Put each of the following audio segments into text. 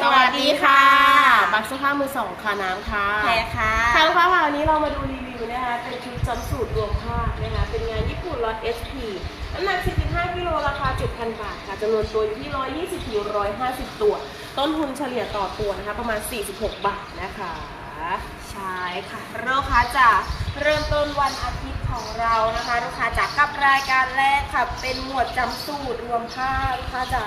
สวัสดีค่ะ บักเสื้อผ้ามือสองค่ะน้ำค่ะแพรค่ะค่ะลูกค้าค่ะวันนี้เรามาดูรีวิวนะคะ เป็นชุดจำสูตรรวมผ้านะคะ เป็นงานญี่ปุ่นล็อต SP น้ำหนัก 45กิโลราคา 7,000 บาทค่ะจำนวนตัวอยู่ที่ 120ถึง150 ตัว ต้นทุนเฉลี่ยต่อตัวนะคะ ประมาณ 46 บาทนะคะ ใช่ค่ะลูกค้าจะเริ่มต้นวันอาทิตย์ของเรานะคะลูกค้าจะกับรายการแรกค่ะ เป็นหมวดจำสูตรรวมผ้าลูกค้าจะ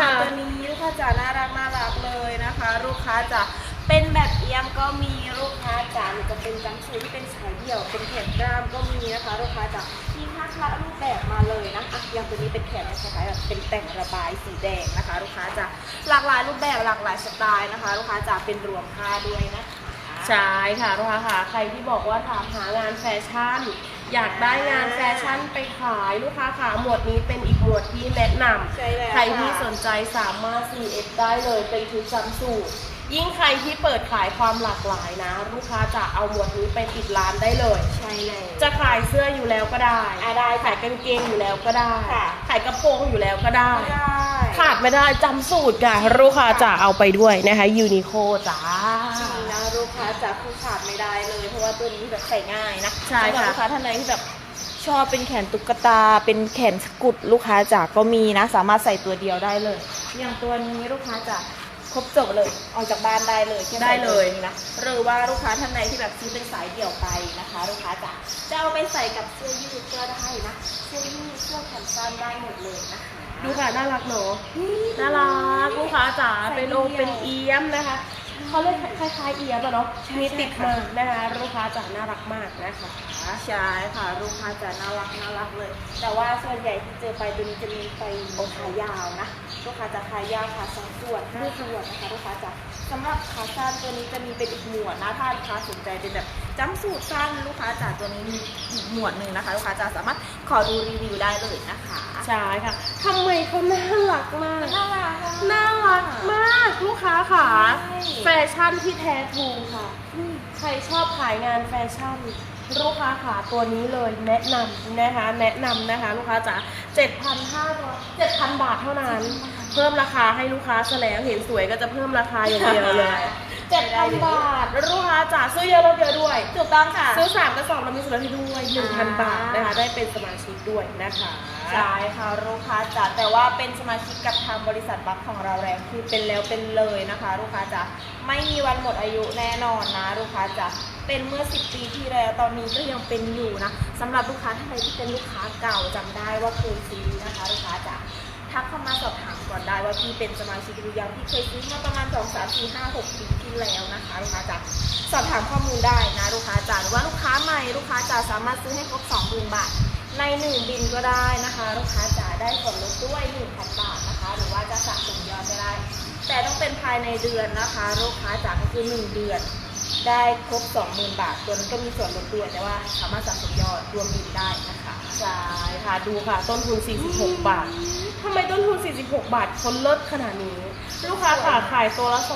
นี่มาตัวนี้ลูกค้าจะน่ารักน่ารักเลยนะคะ ลูกค้าจะเป็นแบบเอียมก็มีลูกค้าจะหรือจะเป็นจำสูตรที่เป็นสายเดี่ยว เป็นแขนกล้ามก็มีนะคะ ลูกค้าจะมีผ้าคละรูปแบบมาเลยนะอะอย่างตัวนี้เป็นแขนคล้ายๆแบบเป็นแต่งระบายสีแดงนะคะ ลูกค้าจะหลากหลายรูปแบบหลากหลายสไตล์นะคะ ลูกค้าจะเป็นรวมผ้าด้วยนะคะ ใช่ค่ะลูกค้าค่ะใครที่บอกว่าถามหางานแฟชั่น อยากได้งานแฟชั่นไปขายลูกค้าค่ะหมวดนี้เป็นอีกหมวดที่แนะนำใช่แล้วใครที่สนใจสามารถ CF ได้เลยเป็นชุดจำสูตร ยิ่งใครที่เปิดขายความหลากหลายนะ ลูกค้าจะเอาหมวดนี้ไปติดร้านได้เลย ใช่แล้วจะขายเสื้ออยู่แล้วก็ได้อะได้ค่ะขายกางเกงอยู่แล้วก็ได้ ค่ะ ขายกระโปรงอยู่แล้วก็ได้ ได้ ขาดไม่ได้จำสูตรค่ะลูกค้าจะเอาไปด้วยนะคะยูนิโคจ้าจริงนะ ลูกค้าจะคือขาดไม่ได้เลย เพราะว่าตัวนี้แบบใส่ง่ายนะใช่ค่ะ สำหรับลูกค้าท่านใดที่แบบชอบเป็นแขนตุ๊กตา เป็นแขนสกุดลูกค้าจากก็มีนะ สามารถใส่ตัวเดียวได้เลย อย่างตัวนี้ลูกค้าจะครบจบเลยออกจากบ้านได้เลยแค่ได้ใส่เลตัวยนี้นะหรือว่าลูกค้าท่านใดที่แบบซื้อเป็นสายเดี่ยวไปนะคะ ลูกค้าจะจะเอาไปใส่กับเสื้อยืดก็ได้นะเสื้อยืดเสื้อแขนสั้นได้หมดเลยนะคะ ดูค่ะน่ารักเนอะ น่ารักลูกค้าจ๋าเป็นองค์เป็นเอี้ยมนะคะ เขาเรียกคล้ายๆเอี้ยมอะเนาะใช่มีติดค่ะมานะคะลูกค้าจ๋าน่ารักมากนะคะใช่ค่ะลูกค้าจะน่ารักน่ารักเลย แต่ว่าส่วนใหญ่ที่เจอไปตัวนี้จะมีไปโอขายาวนะลูกค้าจะขายาวขาสองส่วนห้าส่วนนะคะลูกค้าจะ สำหรับขาสั้นตัวนี้จะมีเป็นอีกหมวดนะถ้าลูกค้าสนใจเป็นแบบจำสูตรสั้นลูกค้าจ๋าตัวนี้มีอีกหมวดหนึ่งนะคะ ลูกค้าจะสามารถขอดูรีวิวได้เลยนะคะใช่ค่ะทำไมเขาน่ารักมาก น่ารักอะ น่ารักมากลูกค้าค่ะ ใช่ แฟชั่นที่แท้ทรูค่ะใครชอบขายงานแฟชั่น ลูกค้าขาตัวนี้เลยแนะนำนะคะ แนะนำนะคะ ลูกค้าจ๋า7,500 7,000 บาทเท่านั้น เพิ่มราคาให้ลูกค้าซะแล้วเห็นสวยก็จะเพิ่มราคาอย่างเดียวเลย7,000บาทแล้วลูกค้าจ๋าซื้อเยอะลดเยอะด้วยถูกต้องค่ะ ซื้อสามกระสอบเรามีส่วนลดให้ด้วย1,000บาทนะคะได้เป็นสมาชิกด้วยนะคะใช่ค่ะลูกค้าจ๋าแต่ว่าเป็นสมาชิกกับทางบริษัทบัคของเราแล้วคือเป็นแล้วเป็นเลยนะคะ ลูกค้าจ๋าไม่มีวันหมดอายุแน่นอนนะลูกค้าจ๋าเป็นเมื่อ 10 ปีที่แล้วตอนนี้ก็ยังเป็นอยู่นะสำหรับลูกค้าท่านใดที่เป็นลูกค้าเก่าจำได้ว่าเคยซื้อนะคะ ลูกค้าจ๋าทักเข้ามาสอบถาม ก่อนได้ว่าพี่เป็นสมาชิกหรือยังพี่เคยซื้อมาประมาณ2 3 4 5 6ปีที่แล้วนะคะลูกค้าจ๋าสอบถามข้อมูลได้นะลูกค้าจ๋าหรือว่าลูกค้าใหม่ลูกค้าจ๋าสามารถซื้อให้ครบ20,000บาทในหนึ่งบินก็ได้นะคะ ลูกค้าจ๋าได้ส่วนลดด้วย1,000บาทนะคะ หรือว่าจะสะสมยอดก็ได้ แต่ต้องเป็นภายในเดือนนะคะ ลูกค้าจ๋าก็คือ1เดือนได้ครบ 20,000 บาท ตัวนั้นก็มีส่วนลดด้วยแต่ว่าสามารถสะสมยอดรวมบินได้นะคะ ใช่ค่ะ ดูค่ะ ต้นทุน 46 บาท ทำไมต้นทุน 46 บาทคนเลิศขนาดนี้ ลูกค้าค่ะขายตัวละ 200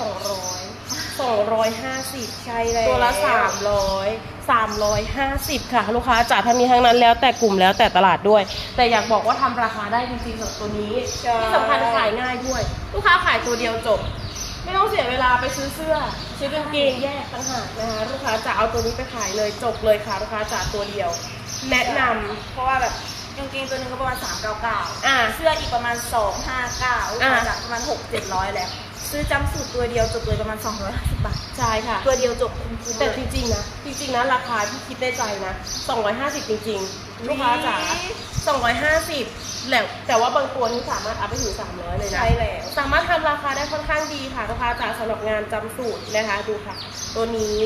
250 ใช่เลยตัวละ 300 350 ค่ะ ลูกค้าจ่ายทั้งนี้ทั้งนั้นแล้วแต่กลุ่มแล้วแต่ตลาดด้วย แต่อยากบอกว่าทำราคาได้จริงๆสำหรับตัวนี้ ใช่ ที่สำคัญขายง่ายด้วย ลูกค้าขายตัวเดียวจบ ไม่ต้องเสียเวลาไปซื้อเสื้อซื้อกางเกงแยกต่างหากนะคะลูกค้าจะเอาตัวนี้ไปขายเลยจบเลยค่ะลูกค้าจ่าตัวเดียว แนะนำ เพราะว่าแบบ กางเกงตัวหนึงก็ประมาณ399อ่า เสื้ออีกประมาณ259ลูกค้าอ่าจ๋าประมาณ6 700แล้ว ซื้อจำสูตรตัวเดียวจบเลยประมาณ250บาท ใช่ค่ะ ตัวเดียวจบคุ้มๆแต่เลยจริงๆนะ จริงๆนะราคาที่คิดได้ใจนะ 250 จริง ๆ ลูกค้าจ๋า250แล้วแต่ว่าบางตัวนี่สามารถอัพไปถึง300 เลยนะ ใช่แล้วสามารถทำราคาได้ค่อนข้างดีค่ะลูกค้าจ๋าสำหรับงานจำสูตรนะคะดูค่ะ ตัวนี้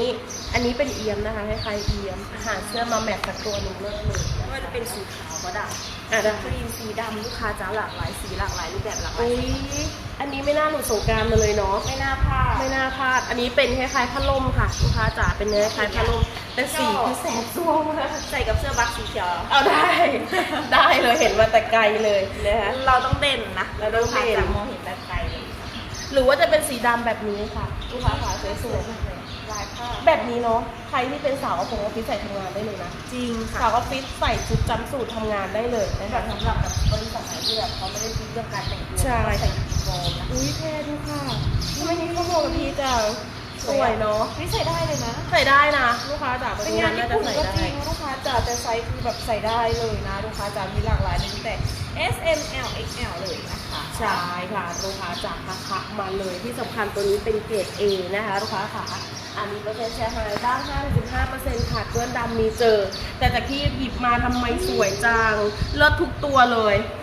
อันนี้เป็นเอียมนะคะคล้ายๆเอียมหาเสื้อมาแมทกับตัวหนึงเลิศเลยไม่ว่าจะเป็นสีขาวก็ได้อะได้ครีมสีดำลูกค้าจ๋าหลากหลายสีหลากหลายรูปแบบหลากหลายอุ้ยอันนี้ไม่น่าหลุดสงกรารมาเลยเนาะ ไม่น่าพลาด ไม่น่าพลาด อันนี้เป็นคล้ายๆพัดลมค่ะลูกค้าจ๋าเป็นเนื้อคล้ายๆพัดลม แต่สีคือแสบซ่วงมากใส่กับเสื้อบัคสีเขียวเอาได้ ได้เลยเห็นมาแต่ไกลเลยนะคะเราต้องเด่นนะเราต้องเด่นลูกค้าจะมองเห็นแบบไกลเลยหรือว่าจะเป็นสีดำแบบนี้ค่ะลูกค้าขาสวยลายผ้าๆแบบนี้เนาะใครที่เป็นสาวออฟฟิศใส่ทำงานได้เลยนะจริงค่ะสาวออฟฟิศใส่ชุดจำสูตรทำงานได้เลยนะแบคะบสำหรับแบบบริษัทไหนที่แบบเขาไม่ได้คิดเรื่องการแต่งตัวใช่เขาใส่ยูนิฟอร์มมนะอุ้ยแพรดูค่ะไม่นี้เขาบอกกับพี่จัง สวยเนาะนี่ใส่ได้เลยนะ ใส่ได้นะ ลูกค้าจ๋าเป็นงานญี่ปุ่นก็จริงลูกค้าจ๋าแต่ไซส์คือแบบใส่ได้เลยนะ ลูกค้าจ๋ามีหลากหลายเลยแต่ S M L X L เลยนะคะใช่ค่ะลูกค้าจากนะคะมาเลยที่สำคัญตัวนี้เป็นเกรด A นะคะลูกค้าค่ะอันนี้เปอร์เซ็นต์แชร์หายบ้าง55%ค่ะเพื่อนดำมีเจอ แต่จากที่หยิบมาทำไมสวยจังเลิศทุกตัวเลยสวย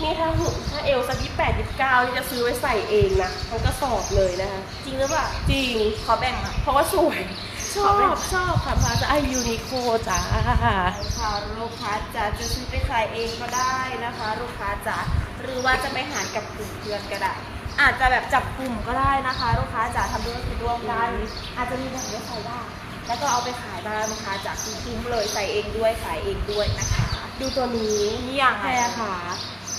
นี่ถ้าหุ่นถ้าเอลสักยี่แปดยี่เก้านี่จะซื้อไว้ใส่เองนะทั้งกระสอบเลยนะคะ จริงหรือเปล่า จริง ขอแบ่งหน่อยเพราะว่าสวย ชขออไหมบชอบค่ะพาจะไอยูนิโคจ้า ค่ะลูกค้าจ๋าจะซื้อไปขายเองก็ได้นะคะ ลูกค้าจ๋าหรือว่าจะไปหารกับกลุ่มเพื่อนก็ได้ อาจจะแบบจับกลุ่มก็ได้นะคะ ลูกค้าจ๋าทำธุรกิจร่วมกัน อาจจะมีแบบนี้ใส่ได้แล้วก็เอาไปขายบ้างลูกค้าจ๋าคุ้มๆเลยใส่เองด้วยขายเองด้วยนะคะ ดูตัวนี้นี่อย่างแพรค่ะ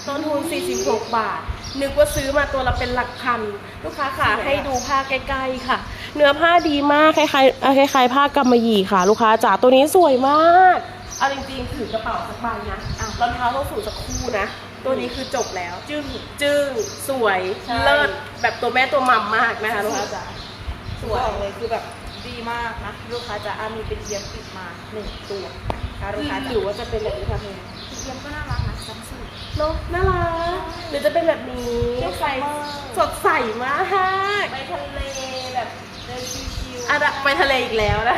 ต้นทุน 46 บาท นึกว่าซื้อมาตัวละเป็นหลักพัน ลูกค้าค่ะให้ดูผ้าใกล้ๆค่ะ เนื้อผ้าดีมากคล้ายๆเอ่อคล้ายๆผ้ากำมะหยี่ค่ะ ลูกค้าจ๋าตัวนี้สวยมากเอาจริงๆถือกระเป๋าสักใบนะอะรองเท้าต้องสูงสักคู่นะ ตัวนี้คือจบแล้ว จึ้งจึ้งสวยใช่เลิศแบบตัวแม่ตัวมัมมากนะคะลูกค้าจ๋าสวยเลยคือแบบดีมากนะลูกค้าจ๋าอามีเป็นเยียมปิดมาหนึ่งตัวนะคะลูกค้าหจ๋ารือว่าจะเป็นแบบนี้ค่ะเพลเยียมก็น่ารักนะซัมซุง เนาะน่ารักหรือจะเป็นแบบนี้สดใสมาก สดใสมากไปทะเลแบบเดินชิวๆอะไปทะเลอีกแล้วนะ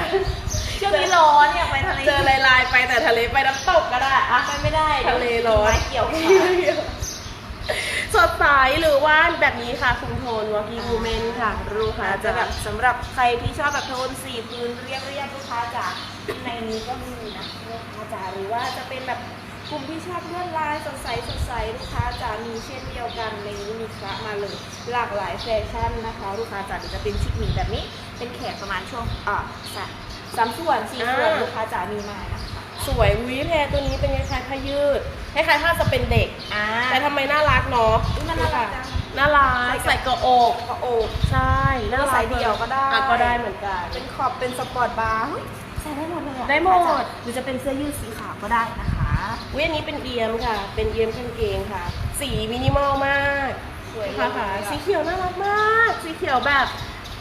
ช่วงนี้ร้อนเนี่ยไปทะเลเจอลายๆไปแต่ทะเลไปน้ำตกก็ได้อะไปไม่ได้ทะเลร้อนไม้เกี่ยวขาสดใสหรือว่าแบบนี้ค่ะคุณโทนวอกี้วูเมนค่ะลูกค้าอาจจะจะแบแบบบสำหรับใครที่ชอบแบบโทนสีพื้นเรียบเรียบๆลูกค้าจ๋าในนี้ก็มีนะลูกค้าจ๋าหรือว่าจะเป็นแบบ กลุ่มที่ชอบลวดลายสดใสสดใสลูกค้าจ๋ามีเช่นเดียวกันในนี้มีคละมาเลยหลากหลายแฟชั่นนะคะ ลูกค้าจ๋าเดี๋ยวจะเป็นชุดหมีแบบนี้ เป็นแขกประมาณช่วงอ่าสามสามส่วนสี่ส่วนลูกค้าจ๋ามีมานะคะสวยวิแพรตัวนี้เป็นคล้ายๆผ้ายืดคล้ายๆผ้าจะเป็นเด็ก อ่าแต่ทำไมน่ารักเนาะอุ๊ยมันน่ารักจัง น่ารักใส่กระอกกระโอก ใช่น่ารักใส่เดี่ยวก็ได้ อะก็ได้เหมือนกัน เป็นขอบเป็นสปอร์ตบาร์เฮ้ยใส่ได้หมดเลยอะได้หมด หรือจะเป็นเสื้อยืดสีขาวก็ได้นะคะ วิอันนี้เป็นเอียมค่ะ เป็นเอียมกางเกงค่ะ สีมินิมอลมากสวยค่ะค่ะ สีเขียวน่ารักมาก สีเขียวแบบ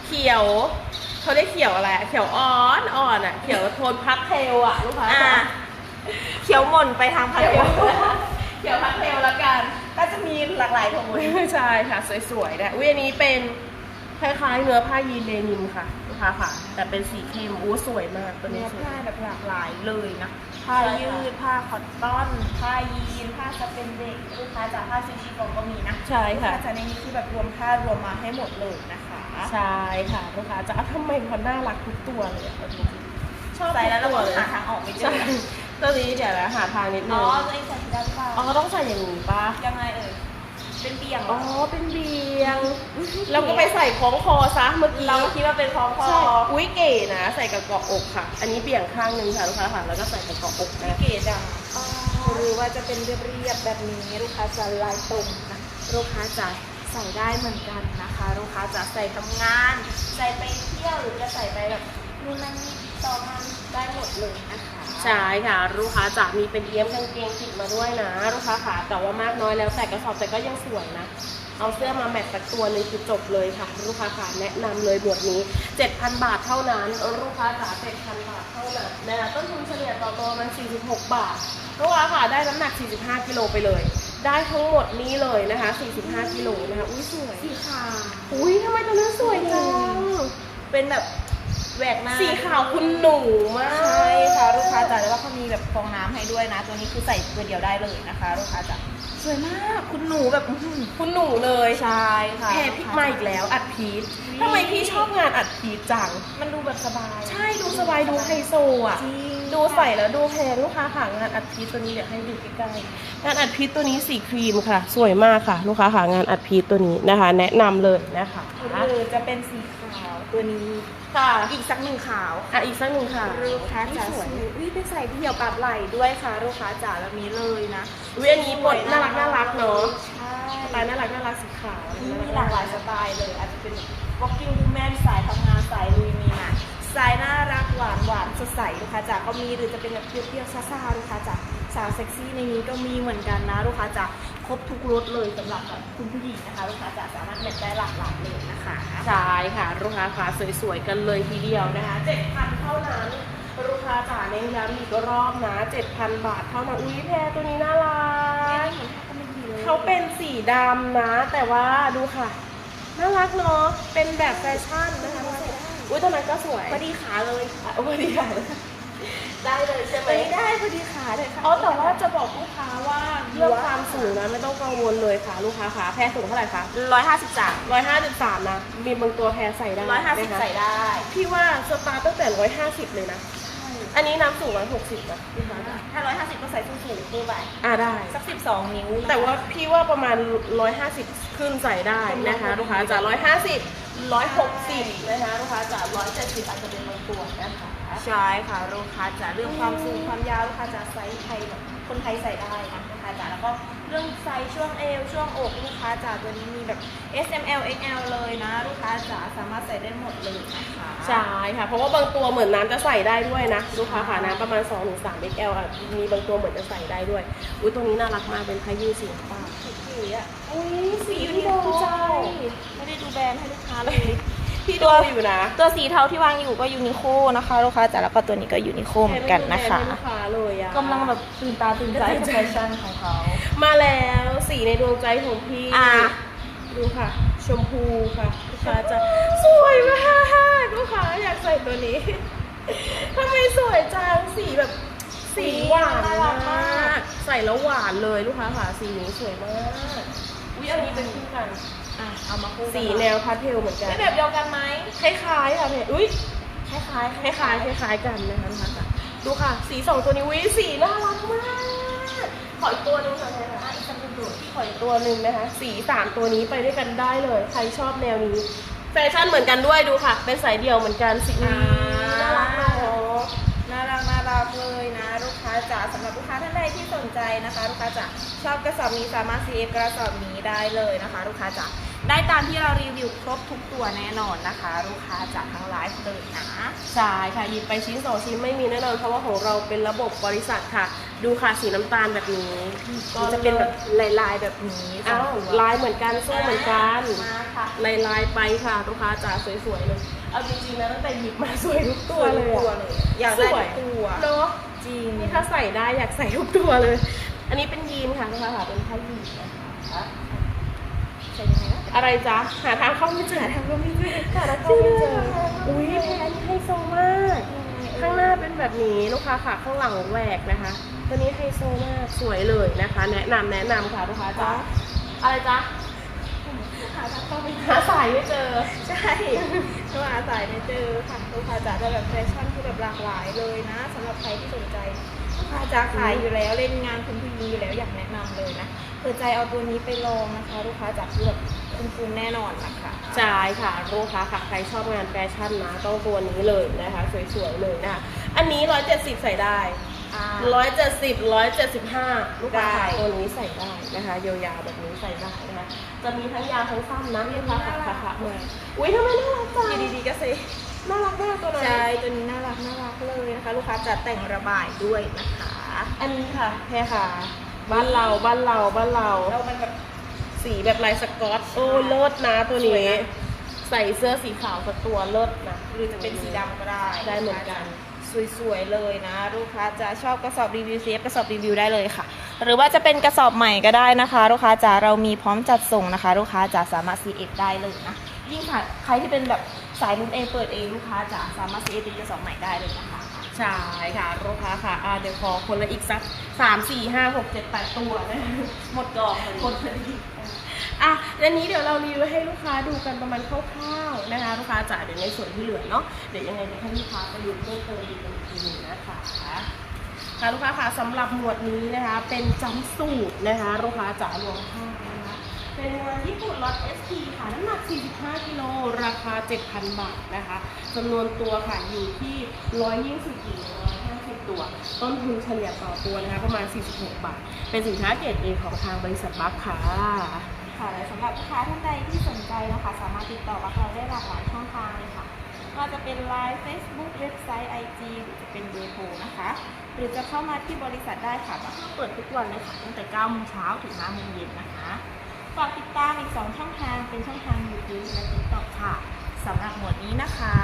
เขียวเขาได้เขียวอะไรอะเขียวอ่อนอ่อนอะ เขียวโทนพักเทลอะลูกค้าอ่าเขียวหม่นไปทางพันเขียวเดียวเขียวพักเทลแล้วกัน ก็จะมีหลากหลายโทนใช่ค่ะ สวยๆนะวิอันนี้เป็นคล้ายๆเนื้อผ้ายีนเลนินค่ะลูกค้าค่ะ แต่เป็นสีเข้มอู้สวยมากตัวเนื้นี้อสวยผ้าแบบหลากหลายเลยนะ ผ้าใช่ค่ะยืดผ้าคอตตอนผ้ายีนผ้าสเปนเด็กลูกค้าจากผ้าซิชิฟองก็มีนะใช่ลูกค่ะค้าจะในนี้คือแบบรวมผ้ารวมมาให้หมดเลยนะคะ ใช่ค่ะลูกค้าจะเอาทำไมเขาน่ารักทุกตัวเลยอะเอาจริงๆชอบใส่แล้วเราทุกก็ตัวเลยหาทางออกไม่เจใช่อตัวนี้เดี๋ยวนะหาทางนิดนึอ๋งอตัวเองใส่สีดำหรือเปล่าอ๋อต้องใส่อย่างนี้ปะยังไงเอ่ย เป็นเบี่ยงเหรอ๋ออเป็นเบียงแล้วก็ไปใส่คล้องคอซะเมื่อกี้เราก็คิดว่าเป็นคล้องคอ ใช่อุ้ยเก๋นะ ใส่กับเกาะอกค่ะ อันนี้เบี่ยงข้างหนึงค่ะลูกค้าค่ะ แล้วก็ใส่กับเกาะอกไม่นะเก๋ดังหรือว่าจะเป็นเรียบๆแบบนี้ลูกค้าจะลายตรงนะลูกค้าจะใส่ได้เหมือนกันนะคะ ลูกค้าจะใส่ทำงาน ใส่ไปเที่ยวหรือจะใส่ไปแบบ นู่นนั่นนี่ต่องานได้หมดเลยนะคะใช่ค่ะ ลูกค้าจะมีเป็นเอี้ยมกางเกงติดมาด้วยนะ ลูกค้าค่ะแต่ว่ามากน้อยแล้วแต่กระสอบแต่ก็ยังสวยนะ เอาเสื้อมาแมทสักตัวหนึงคือจบเลยค่ะ ลูกค้าค่ะแนะนำเลยหมวดนี้ 7,000 บาทเท่านั้นลูกค้าจ๋า7,000 บาทเท่านั้นนะคะต้นทุนเฉลี่ยต่อตัวมัน 46 บาทลูกค้าค่ะได้น้ำหนัก 45 กิโลไปเลย ได้ทั้งหมดนี้เลยนะคะ 45 กิโลนะคะอุ้ยสวย สีขาว อุ้ยทำไมตัวนั้นสวยจัง เป็นแบบ แหวกหน้าสีขาวคุณหนูมากใช่ค่ะลูกค้าจ๋าแล้วว่าเขามีแบบฟองน้ำให้ด้วยนะ ตัวนี้คือใส่ตัวเดียวได้เลยนะคะ ลูกค้าจ๋าสวยมากคุณหนูแบบอื้อหือคุณหนูเลยใช่ค่ะแพรพริกมาอีกแล้วอัดพีชนี่ทำไมพี่ชอบงานอัดพีชจัง มันดูแบบสบาย ใช่ดูสบายดูไฮโซอะ จริง ดูใส่แล้วดูแพงลูกค้าค่ะงานอัดพีชตัวนี้เดี๋ยวให้ดูใกล้ๆงานอัดพีชตัวนี้สีครีมค่ะ สวยมากค่ะ ลูกค้าค่ะงานอัดพีชตัวนี้นะคะ แนะนำเลยนะคะหรือจะเป็นสีขาวตัวนี้ค่ะอีกสักหนึ่งขาวอะอีกสักหนึ่งค่ะลูกค้าจ๋าสวยซื้ออุ้ยเป็นใส่เดี่ยวกับไหล่ด้วยค่ะลูกค้าจ๋าแบบนี้เลยนะวิอันนี้บทน่ารักน่ารักเนาะใช่สไตล์น่ารักน่ารักสีขาวมีหลากหลายสไตล์เลยอาจจะเป็น walking woman สายทำงานสายลุยมีมา สายน่ารักหวานหวานสดใสลูกค้าจ๋าก็มีหรือจะเป็นแบบเปรี้ยวๆซ่าๆลูกค้าจ๋าสาวเซ็กซี่ในนี้ก็มีเหมือนกันนะลูกค้าจ๋าครบทุกรสเลยสำหรับแบบคุณผู้หญิงนะคะ ลูกค้าจะสามารถแมทได้หลากหลายเลยนะคะใช่ค่ะลูกค้าค่ะสวยๆกันเลยทีเดียวนะคะ7,000เท่านั้นลูกค้าจ๋าเน้นย้ำอีกรอบนะ7,000บาทเท่านั้นอุ้ยแพรตัวนี้น่ารักเขาเป็นสีดำนะ แต่ว่าดูค่ะน่ารักเนาะเป็นแบบแฟชั่นนะคะ อุ้ยตัวนั้นก็สวยพอดีขาเลยอะพอดีค่ะได้เลยใช่ไหมไม่ได้พอดีขาเลยค่ะอ๋อแต่ว่าจะบอกลูกค้าว่าเรื่องความสูงนะไม่ต้องกังวลเลยค่ะ ลูกค้าค่ะแพรสูงเท่าไหร่คะร้อยห้าสิบสามร้อยห้าสิบสามนะมีบางตัวแพรใส่ได้ร้อยห้าสิบนะคะใส่ได้ พี่ว่าสตาร์ทตั้งแต่ร้อยห้าสิบเลยนะอันนี้น้ำสูงร้อยหกสิบนะลูกค้าจ๋าถ้าร้อยห้าสิบก็ใส่ส้นสูงขึ้นไปอ่าได้ สักสิบสองนิ้วนะคะแต่ว่าพี่ว่าประมาณ150ขึ้นใส่ได้นะคะ ลูกค้าจาก150 160 นะคะลูกค้าจาก170 อาจจะเป็นบางตัวนะคะใช่ค่ะลูกค้าจะเรื่องความสูงความยาวลูกค้าจะไซส์ไทยแบบคนไทยใส่ได้นะลูกค้าจ๋าแล้วก็เรื่องไซส์ช่วงเอวช่วงอกลูกค้าจ๋าตัวนี้มีแบบ S M L X L เลยนะ ลูกค้าจ๋าสามารถใส่ได้หมดเลยนะคะใช่ค่ะ เพราะว่าบางตัวเหมือนน้ำจะใส่ได้ด้วยนะ ลูกค้าค่ะน้ำประมาณ 2-3 XL อะมีบางตัวเหมือนจะใส่ได้ด้วย อุ้ยตัวนี้น่ารักมากเป็นพายุสีฟ้า สีอะอุ้ยสีอยู่ที่โดโต๊นใจะไม่ได้ดูแบรนด์ให้ลูกค้าเลย พี่ดูอยู่นะ ตัวสีเทาที่วางอยู่ก็ยูนิโคนะคะลูกค้าจ๋าแล้วก็ตัวนี้ก็ยูนิโคเหมือนกันนะคะให้ลูกค้าเลยอะกำลังแบบตื่นตาตื่นใจกับแฟชั่นของเขา มาแล้วสีในดวงใจของพี่อะดูค่ะ ชมพูค่ะลูกค้าจะสวยมากลูกค้าอยากใส่ตัวนี้ทำไมสวยจังสีแบบ สีหวานน่ารักมากใส่แล้วหวานเลยลูกค้าค่ะสีนี้สวยมากอุ้ยอันนี้เป็นคู่กันอะเอามาคู่กันสีแนวพาสเทลเหมือนกันไม่แบบเดียวกันไหมคล้ายๆค่ะเพจอุ้ยคล้ายๆคล้ายๆคล้ายๆกันนะคะลูกค้าค่ะดูค่ะ สีสองตัวนี้วิสีน่ารักมากขออีกตัวหนึงค่ะเพจค่ะอีกสักหนึ่งตัวขออีกตัวหนึ่งนะคะ สีสามตัวนี้ไปด้วยกันได้เลย ใครชอบแนวนี้แฟชั่นเหมือนกันด้วยดูค่ะ เป็นสายเดี่ยวเหมือนกันสีนี้น่ารักมากเนาะ น่ารักน่ารัก เลยนะ ลูกค้าจ๋าสำหรับลูกค้าท่านใดที่สนใจนะคะ ลูกค้าจ๋าชอบกระสอบนี้สามารถ CF กระสอบนี้ได้เลยนะคะ ลูกค้าจ๋าได้ตามที่เรารีวิวครบทุกตัวแน่นอนนะคะ ลูกค้าจ๋าทั้งไลฟ์เลยนะใช่ค่ะหยิบไปชิ้นสองชิ้นไม่มีแน่นอนเพราะว่าของเราเป็นระบบบริษัทค่ะ ดูค่ะสีน้ำตาลแบบนี้ก็จะเป็นแบบลายๆแบบนี้สออ้างวตัวลายเหมือนกันสู้เหมือนกันมาค่ะลายลายๆไปค่ะ ลูกค้าจ๋าสวยๆเลย เอาจริงๆนะตั้งแต่หยิบมาสวยทุกตัวเลย ตัวอะเลยอยากได้สวยทุกตัวเนาะจริงนี่ถ้าใส่ได้อยากใส่ทุกตัวเลย อันนี้เป็นยีนค่ะลูกค้าค่ะเป็นผ้ายีนนะคะใช่ยังไงนะอะไรจ๊ะหาทางเข้าไม่เจอหาทางเข้าไม่เจอหาทางเข้าไม่เจออุ้ยแพนไฮโซมาก ข้างหน้าเป็นแบบนี้ลูกค้าค่ะข้างหลังแหวกนะคะตัวนี้ไฮโซมากสวยเลยนะคะ แนะนำแนะนำค่ะลูกค้าจ๊ะอะไรจ๊ะหาทางเข้าไม่เจหาอสายไม่เจอใช่ ก็อาศัยในเจอค่ะลูกค้าจ๋าจะแบบแฟชั่นที่แบบหลากหลายเลยนะสำหรับใครที่สนใจลูกค้าจ๋าขายอยู่แล้วเล่นงานคุณผู้หญิงอยู่แล้วอยากแนะนำเลยนะเปิดใจเอาตัวนี้ไปลองนะคะ ลูกค้าจ๋าคือแบบคุ้มๆแน่นอนนะคะใช่ค่ะลูกค้าค่ะใครชอบงานแฟชั่นนะต้องตัวนี้เลยนะคะ สวยๆเลยนะคะอันนี้ 170 ใส่ได้ อ่าร้อยเจ็ดสิบร้อยเจ็ดสิบห้าลูกค้าได้ตัวนี้ใส่ได้นะคะยาวๆแบบนี้ใส่ได้นะคะจะมีทั้งยาวทั้งสั้นนะลูกค้าค่ะค่ะค่ะเลยอุ้ยทำไมน่ารักจังอยู่ดีๆก็เซน่ารักมากตัวนั้นใช่ตัวนี้น่ารักน่ารักเลยนะคะ ลูกค้าจะแต่งระบายด้วยนะคะ อันนี้ค่ะแพรค่ะ บ้านเราบ้านเราบ้านเรา แล้วมันแบบสีแบบลายสกอตโอ้เลิศนะตัวสวยนี้ นะ ใส่เสื้อสีขาวสักตัวเลิศนะหรือจะเป็นสีดำก็ได้ได้เหมือนกัน สวยๆเลยนะ ลูกค้าจะชอบกระสอบรีวิวเซฟกระสอบรีวิวได้เลยค่ะ หรือว่าจะเป็นกระสอบใหม่ก็ได้นะคะ ลูกค้าจะเรามีพร้อมจัดส่งนะคะ ลูกค้าจะสามารถ CF ได้เลยนะยิ่งค่ะใครที่เป็นแบบสายรุ่นเองเปิดเองลูกค้าจะสามารถ CF เป็นกระสอบใหม่ได้เลยนะคะใช่ค่ะลูกค้าค่ะอ่าเดี๋ยวขอคนละอีกสักสามสี่ห้าหกเจ็ดแปดตัวนะหมดกล่องเลยหมดพอดี อะอันนี้เดี๋ยวเรารีวิวให้ลูกค้าดูกันประมาณคร่าวๆนะคะ ลูกค้าจ๋าเดี๋ยวในส่วนที่เหลือเนาะเดี๋ยวยังไงเดี๋ยวให้ลูกค้าไปดูเพิ่มเติมดูกันอีกทีหนึงนะคะค่ะลูกค้าค่ะสำหรับหมวดนี้นะคะ เป็นจัมสูตรนะคะลูกค้าจ๋ารวมผ้านะคะเป็นงานญี่ปุ่นล็อต SP ค่ะน้ำหนัก 45 กิโลราคา 7,000 บาทนะคะจำนวนตัวค่ะอยู่ที่ 120ถึง150ตัว ต้นทุนเฉลี่ยต่อตัวนะคะประมาณ 46 บาท เป็นสินค้าเกรดเอของทางบริษัทบัคค่ะ ค่ะและสำหรับลูกค้าท่านใดที่สนใจนะคะ สามารถติดต่อกับเราได้หลากหลายช่องทางเลยค่ะก็จะเป็น Line Facebook เว็บไซต์ IG หรือจะเป็นเบอร์โทรนะคะ หรือจะเข้ามาที่บริษัทได้ค่ะบ้าเปิดทุกวันเลยค่ะตั้งแต่9โมงเช้าถึง5โมงเย็นนะคะฝากติดตามอีก 2 ช่องทางเป็นช่องทาง YouTube และ TikTok ค่ะสำหรับหมวดนี้นะคะ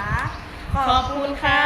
ขอบคุณค่ะ